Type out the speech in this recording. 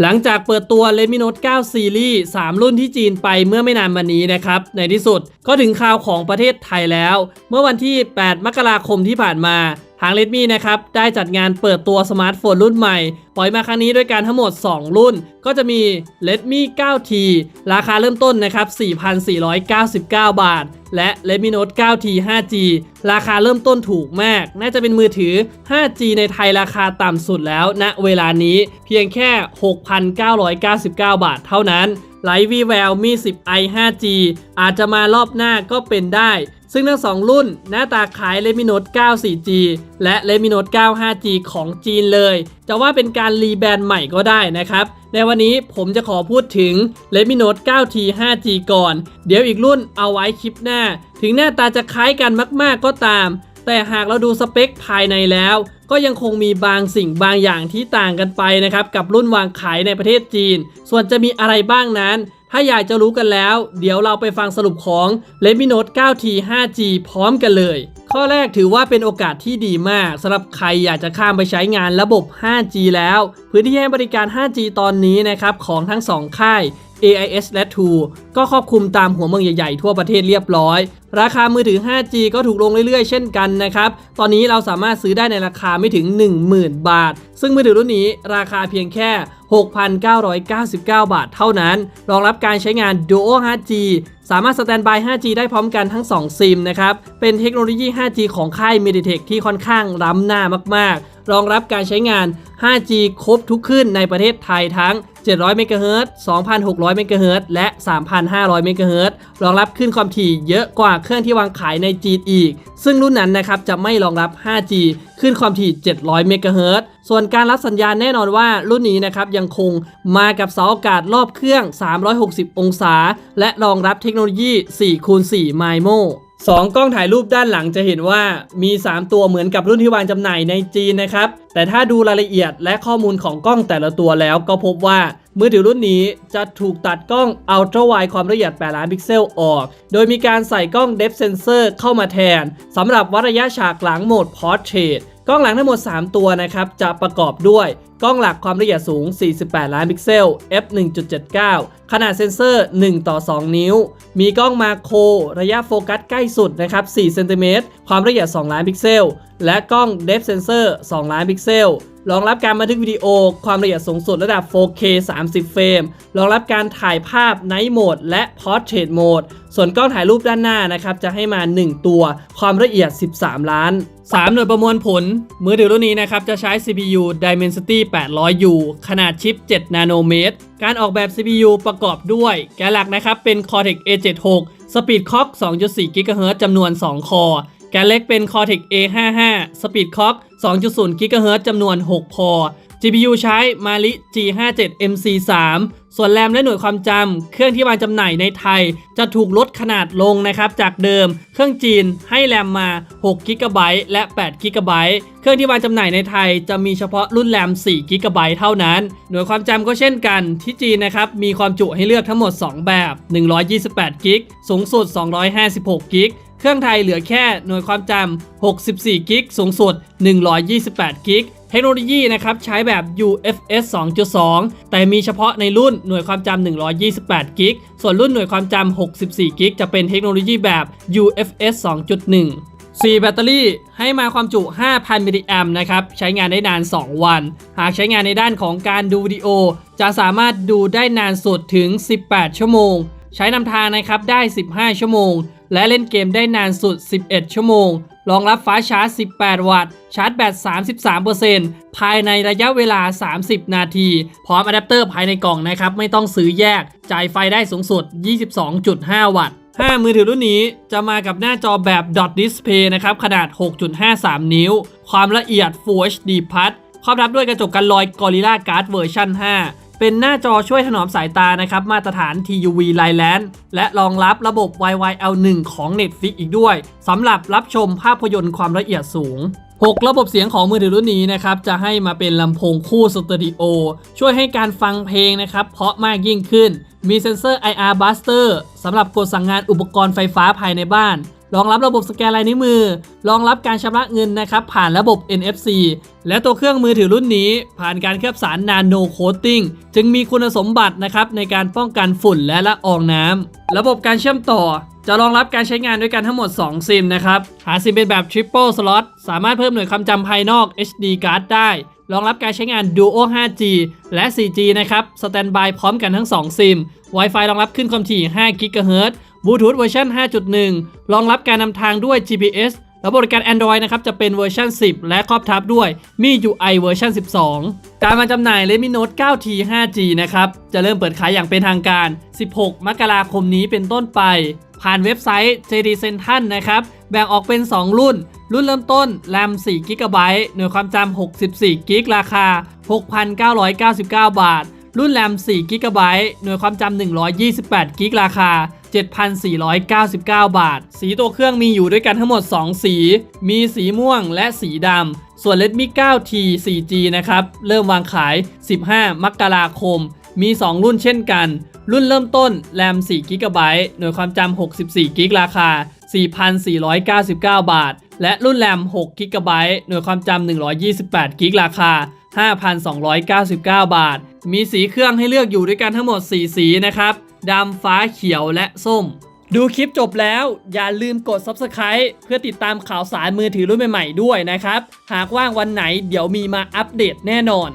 หลังจากเปิดตัว Redmi Note 9 Series 3 รุ่นที่จีนไปเมื่อไม่นานมานี้นะครับ ในที่สุดก็ถึงข่าวของประเทศไทยแล้ว เมื่อวันที่ 8 มกราคมที่ผ่านมา ทาง Redmi นะครับได้จัดงานเปิดตัวสมาร์ทโฟนรุ่นใหม่ ปล่อยมาครั้งนี้ด้วยกันทั้งหมด 2 รุ่น ก็จะมี Redmi 9T ราคาเริ่มต้นนะครับ 4,499 บาท และ Redmi Note 9T 5G ราคาเริ่มต้นถูกมาก น่าจะเป็นมือถือ 5G ในไทยราคาต่ำสุดแล้วณเวลานี้เพียงแค่ 6,999 บาทเท่านั้นไลฟ์วีแววมี 10i 5G อาจจะมารอบหน้าก็เป็นได้ ซึ่งทั้งสองรุ่นหน้าตาคล้าย Redmi Note 9 4G และ Redmi Note 9 5G ของจีนเลย จะว่าเป็นการรีแบรนด์ใหม่ก็ได้นะครับ ในวันนี้ผมจะขอพูดถึง Redmi Note 9T 5G ก่อน เดี๋ยวอีกรุ่นเอาไว้คลิปหน้า ถึงหน้าตาจะคล้ายกันมากๆก็ตาม แต่หากเราดูสเปคภายในแล้ว ก็ยังคงมีบางสิ่งบางอย่างที่ต่างกันไปนะครับกับรุ่นวางขายในประเทศจีน ส่วนจะมีอะไรบ้างนั้น ถ้าอยากจะรู้กันแล้ว เดี๋ยวเราไปฟังสรุปของ Redmi Note 9T 5G พร้อมกันเลย ข้อแรกถือว่าเป็นโอกาสที่ดีมากสำหรับใครอยากจะข้ามไปใช้งานระบบ 5G แล้ว พื้นที่ให้บริการ 5G ตอนนี้นะครับของทั้งสองค่าย AIS และ True ก็ครอบคลุมตามหัวเมืองใหญ่ๆ ทั่วประเทศเรียบร้อย ราคามือถือ 5G ก็ถูกลงเรื่อยๆ เช่นกันนะครับ ตอนนี้เราสามารถซื้อได้ในราคาไม่ถึง 10,000 บาท ซึ่งมือถือรุ่นนี้ราคาเพียงแค่ 6,999 บาทเท่านั้น รองรับการใช้งาน Duo 5G สามารถสแตนบาย 5G ได้พร้อมกันทั้ง 2 ซิมนะครับ เป็นเทคโนโลยี 5G ของค่าย Mediatek ที่ค่อนข้างล้ำหน้ามากๆ รองรับการใช้งาน 5G ครบทุกขึ้นในประเทศไทยทั้ง 700 MHz 2,600 MHz และ 3,500 MHz รองรับขึ้นความถี่เยอะกว่าเครื่องที่วางขายในจีนอีก ซึ่งรุ่นนั้นนะครับจะไม่รองรับ 5G ขึ้นความถี่ 700 MHz ส่วนการรับสัญญาณแน่นอนว่ารุ่นนี้นะครับยังคงมากับเสาอากาศรอบเครื่อง 360 องศา และรองรับเทคโนโลยี 4x4 MIMO 2 กล้องถ่ายรูปด้านหลังจะเห็นว่ามี 3 ตัวเหมือนกับรุ่นที่วางจำหน่ายในจีนนะครับ แต่ถ้าดูรายละเอียดและข้อมูลของกล้องแต่ละตัวแล้วก็พบว่ามือถือรุ่นนี้จะถูกตัดกล้อง ultra wide ความละเอียด 8 ล้านพิกเซลออก โดยมีการใส่กล้อง depth sensor เข้ามาแทนสำหรับวัดระยะฉากหลังโหมด portrait กล้องหลังทั้งหมด 3 ตัวนะครับจะประกอบด้วย กล้องหลักความละเอียดสูง 48 ล้านพิกเซล f 1.79 ขนาดเซ็นเซอร์ 1 ต่อ 2 นิ้ว มีกล้องมาโคร ระยะโฟกัสใกล้สุดนะครับ4เซนติเมตร ความละเอียด 2 ล้านพิกเซล และกล้อง Depth Sensor 2ล้านพิกเซล รองรับการบันทึกวิดีโอ ความละเอียดสูงสุดระดับ 4K 30 เฟรม รองรับการถ่ายภาพ Night Mode และ Portrait Mode ส่วนกล้องถ่ายรูปด้านหน้านะครับจะให้มา 1 ตัว ความละเอียด 13 ล้าน 3 หน่วยประมวลผล มือถือรุ่นนี้นะครับจะใช้ CPU Dimensity 800U ขนาดชิป 7 นาโนเมตร การออกแบบ CPU ประกอบด้วย แกนหลักนะครับเป็น Cortex A76 Speed Clock 2.4 GHz จำนวน 2 คอ แกเล็กเป็น Cortex A55 Speed Clock 2.0 GHz จำนวน 6 คอ GPU ใช้ Mali G57 MC3 ส่วนแรมและหน่วยความจำเครื่องที่วางจำหน่ายในไทย จะถูกลดขนาดลงนะครับ จากเดิม เครื่องจีนให้แรมมา6 g b และ8 g b เครื่องที่วางจำหน่ายในไทยจะมีเฉพาะรุ่นแรม4 g b เท่านั้น หน่วยความจำก็เช่นกันที่จีนนะครับ มีความจุให้เลือกทั้งหมด 2 แบบ 128 g b สูงสุด 256 g b เครื่องไทยเหลือแค่หน่วยความจำ 64 กิก สูงสุด 128 กิก เทคโนโลยีนะครับใช้แบบ UFS 2.2 แต่มีเฉพาะในรุ่นหน่วยความจำ 128 กิก ส่วนรุ่นหน่วยความจำ 64 กิก จะเป็นเทคโนโลยีแบบ UFS 2.1 4 แบตเตอรี่ให้มาความจุ 5,000 มิลลิแอมนะครับ ใช้งานได้นาน 2 วัน หากใช้งานในด้านของการดูวิดีโอ จะสามารถดูได้นานสุดถึง 18 ชั่วโมง ใช้นำทางนะครับได้ 15 ชั่วโมง และเล่นเกมได้นานสุด 11 ชั่วโมง รองรับฟ้าชาร์จ 18 วัตต์ ชาร์จแบต 33%ภายในระยะเวลา 30 นาที พร้อมอะแดปเตอร์ภายในกล่องนะครับ ไม่ต้องซื้อแยก จ่ายไฟได้สูงสุด 22.5 วัตต์ 5 มือถือรุ่นนี้จะมากับหน้าจอแบบ Dot Display นะครับ ขนาด 6.53 นิ้ว ความละเอียด Full HD Plus ครอบรับด้วยกระจกกันรอย Gorilla Glass เวอร์ชัน5 เป็นหน้าจอช่วยถนอมสายตานะครับมาตรฐาน TUV Line และรองรับระบบ YYL1 ของ Netflix อีกด้วยสำหรับรับชมภาพยนตร์ความละเอียดสูง 6 ระบบเสียงของมือถือรุ่นนี้นะครับจะให้มาเป็นลำโพงคู่สตอริโอช่วยให้การฟังเพลงนะครับเพราะมากยิ่งขึ้น มีเซ็นเซอร์ IR Buster สำหรับกดสั่งงานอุปกรณ์ไฟฟ้าภายในบ้าน รองรับระบบสแกนลายนิ้วมือ รองรับการชำระเงินนะครับผ่านระบบ NFC และตัวเครื่องมือถือรุ่นนี้ ผ่านการเคลือบสารนาโนโคตติ้งจึงมีคุณสมบัตินะครับในการป้องกันฝุ่นและละอองน้ำระบบการเชื่อมต่อ จะรองรับการใช้งานด้วยกันทั้งหมด 2 ซิมนะครับ หาซิมเป็นแบบ Triple Slot สามารถเพิ่มหน่วยความจำภายนอก HD card ได้ รองรับการใช้งาน Duo 5G และ 4G นะครับสแตนบายพร้อมกันทั้ง 2 ซิม Wi-Fi รองรับขึ้นความถี่5 GHz Bluetooth เวอร์ชัน5.1 รองรับการนำทางด้วย GPS และบริการ Android นะครับ จะเป็นเวอร์ชัน10 และครอบทับด้วยมี UI เวอร์ชัน12 การมาจำหน่าย Redmi Note 9T 5G นะครับ จะเริ่มเปิดขายอย่างเป็นทางการ 16 มกราคมนี้เป็นต้นไป ผ่านเว็บไซต์ JD Central นะครับ แบ่งออกเป็น 2 รุ่น รุ่นเริ่มต้น RAM 4 GB หน่วยความจำ64 GB ราคา 6,999 บาท รุ่น RAM 4 GB หน่วยความจำ128 GB ราคา 7,499 บาท สีตัวเครื่องมีอยู่ด้วยกันทั้งหมด 2 สี มีสีม่วงและสีดำ ส่วน Redmi 9T 4G นะครับ เริ่มวางขาย 15 มกราคม มี 2 รุ่นเช่นกัน รุ่นเริ่มต้น RAM 4 GB หน่วยความจำ64 GB ราคา 4,499 บาท และรุ่น RAM 6 GB หน่วยความจำ128 GB ราคา5,299 บาท มีสีเครื่องให้เลือกอยู่ด้วยกันทั้งหมด 4 สีนะครับ ดำฟ้าเขียวและส้ม ดูคลิปจบแล้วอย่าลืมกด Subscribe เพื่อติดตามข่าวสารมือถือรุ่นใหม่ๆด้วยนะครับ หากว่างวันไหนเดี๋ยวมีมาอัปเดตแน่นอน